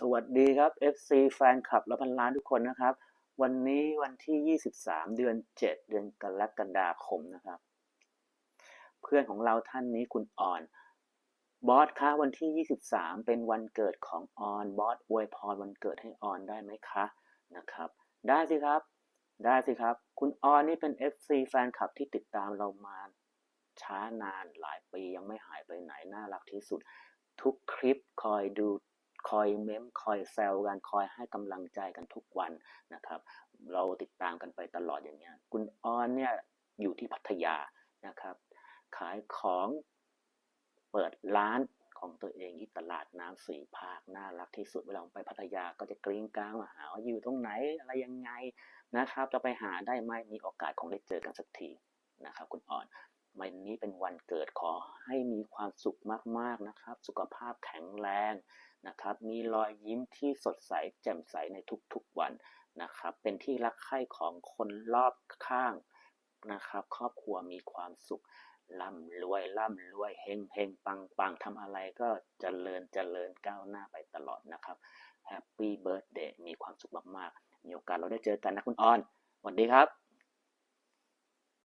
สวัสดีครับ FC แฟนคลับและพันล้านทุกคนนะครับ วันนี้วันที่ 23 เดือน 7 เดือนกรกฎาคมนะครับ เพื่อนของเราท่านนี้คุณอ่อน บอสคะวันที่ 23 เป็นวันเกิดของออน บอสอวยพรวันเกิดให้ออนได้ไหมคะนะครับ ได้สิครับ ได้สิครับ คุณออนนี่เป็น FC แฟนคลับที่ติดตามเรามาช้านานหลายปียังไม่หายไปไหนน่ารักที่สุด ทุกคลิปคอยดู คอยเม้มคอยแซวกันคอยให้กำลังใจกันทุกวันนะครับ เราติดตามกันไปตลอดอย่างเงี้ยคุณออนเนี่ยอยู่ที่พัทยานะครับ ขายของเปิดร้านของตัวเองที่ตลาดน้ำสีภาคน่ารักที่สุดเวลาไปพัทยาก็จะกริ้งกลางมาหาว่าอยู่ตรงไหนอะไรยังไงนะครับ จะไปหาได้ไหมมีโอกาสคงได้เจอกันสักทีนะครับ คุณออน วันนี้เป็นวันเกิดขอให้มีความสุขมากๆนะครับ สุขภาพแข็งแรงนะครับ มีรอยยิ้มที่สดใสแจ่มใสในทุกๆวันนะครับ เป็นที่รักใคร่ของคนรอบข้างนะครับ ครอบครัวมีความสุขร่ำรวยร่ำรวยเฮงเฮงปังปังทำอะไรก็เจริญเจริญก้าวหน้าไปตลอดนะครับแฮปปี้เบิร์ดเดย์มีความสุขมากๆ มีโอกาสเราได้เจอกันนะคุณออนสวัสดีครับ